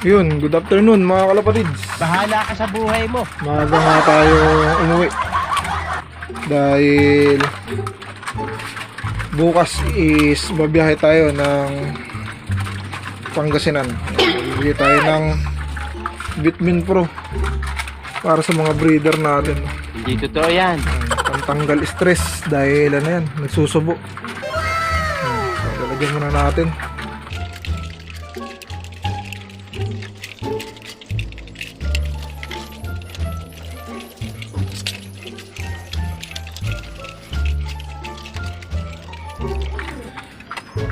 Yun, good afternoon mga kalapatids. Bahala ka sa buhay mo. Maaga nga tayo umuwi. Dahil bukas is babiyahe tayo ng Pangasinan. Bibili tayo ng Bitmin Pro para sa mga breeder natin. Hindi totoo yan. Pantanggal stress dahil ano yan, nagsusubo. Lalagyan muna natin.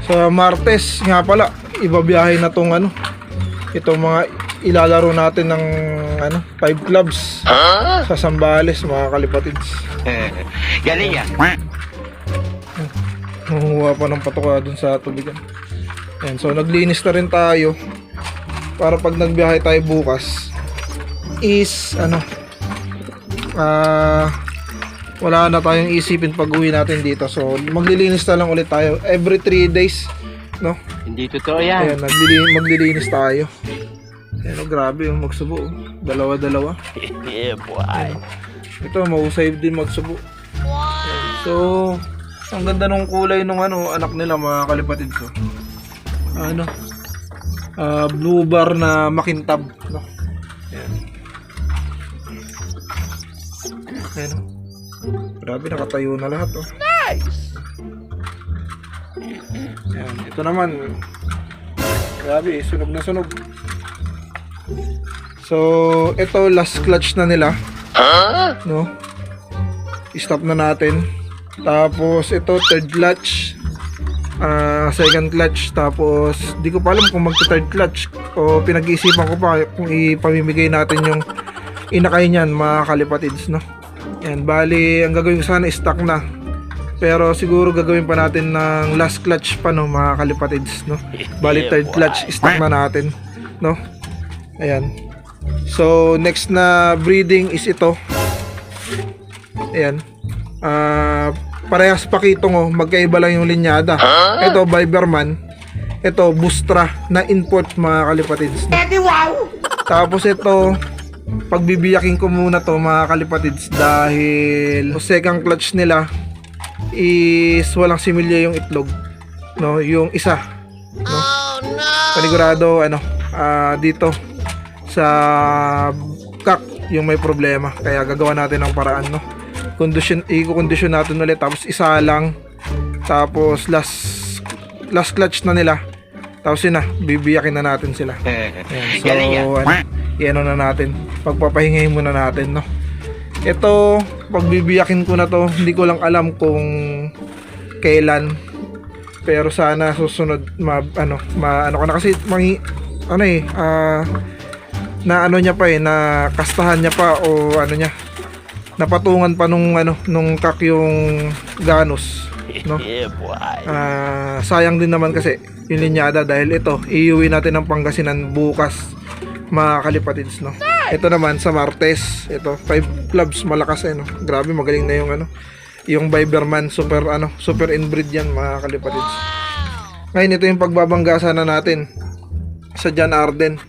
Sa Martes nga pala, ibabiyahe na tong ano, itong mga ilalaro natin ng ano, five clubs sa Sambales mga kalipatids. Galing yan. Nangunguha pa ng patoka dun sa tubigan. Ayan, so naglinis na rin tayo para pag nagbiyahe tayo bukas is ano ah wala na tayong isipin pag uwi natin dito. So maglilinis na lang ulit tayo every 3 days, no? Hindi totoo yan. Ayan, naglili- maglilinis tayo. Ayan, oh, grabe yung magsubo. oh. Dalawa-dalawa. yeah, boy. Ito, mahusay din magsubo. So, ang ganda nung kulay nung ano, anak nila mga kalipatid ko. Ano? ah blue bar na makintab. No? Ayan. Ayan. oh. Grabe, nakatayo na lahat. Oh. Nice! Ayan. Ito naman. Grabe, sunog na sunog. So, ito last clutch na nila no? I-stop na natin. Tapos ito third clutch. ah second clutch tapos di ko pa alam kung magta third clutch o pinag-iisipan ko pa kung ipamimigay natin yung inakay niyan mga kalipatids no yan bali ang gagawin ko sana is stock na. Pero siguro gagawin pa natin ng last clutch pa no mga kalipatids no? Bali third clutch stock na natin no? Ayan. So next na breeding is ito. Ayan. Ah, parehas pakitong oh, magkaiba lang yung linyada. Ito Viberman. Ito Bustra na import mga kalipatids. Tapos ito pagbibiyakin ko muna to mga kalipatids dahil second clutch nila is walang similya yung itlog. No, yung isa. No? Panigurado ano, ah, dito sa kak yung may problema. Kaya gagawa natin ng paraan, no? Condition, i-condition natin ulit tapos isa lang. Tapos last last clutch na nila. Tapos yun na, bibiyakin na natin sila. Ayan, so, ano, i-ano na natin. Pagpapahingahin muna natin, no? Ito, pagbibiyakin ko na to, hindi ko lang alam kung kailan. Pero sana susunod ma ano, ma ano ko na kasi mangi, ano eh, ah na ano niya pa eh, na kastahan niya pa o ano niya, napatungan pa nung ano, nung kak yung ganus, no? Ah, sayang din naman kasi yung linyada dahil ito, iuwi natin ng Pangasinan bukas mga kalipatids, no? Ito naman sa Martes, ito, 5 clubs malakas eh, no? Grabe, magaling na yung ano, yung Viberman, super ano, super inbreed yan mga kalipatids. Ngayon, ito yung pagbabangga sana natin sa John Arden.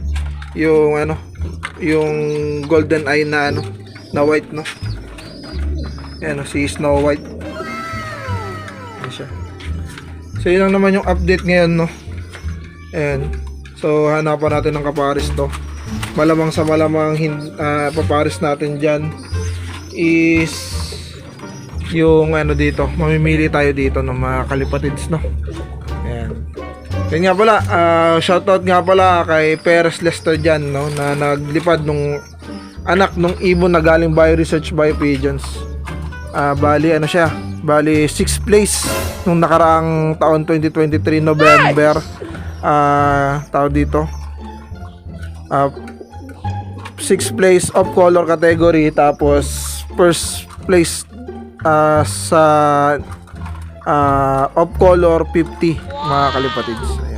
Yung ano, yung golden eye na ano, na white, no? Ayan, no, si Snow White. Ayan siya. So, yun lang naman yung update ngayon, no? Ayan. So, hanapan natin ng kapares to. Malamang sa malamang ah, papares natin dyan is yung ano dito. Mamimili tayo dito ng mga kalipatids, no? Ayan. Yun nga pala, ah, shoutout nga pala kay Perez Lester dyan, no? Na naglipad nung anak nung ibon na galing Bio Research Bio Pigeons. Ah, bali ano siya? Bali 6th place nung nakaraang taon 2023 November. Ah, tawag dito. Ah, 6th place of color category tapos first place ah, sa ah, of color 50 mga kalipatids.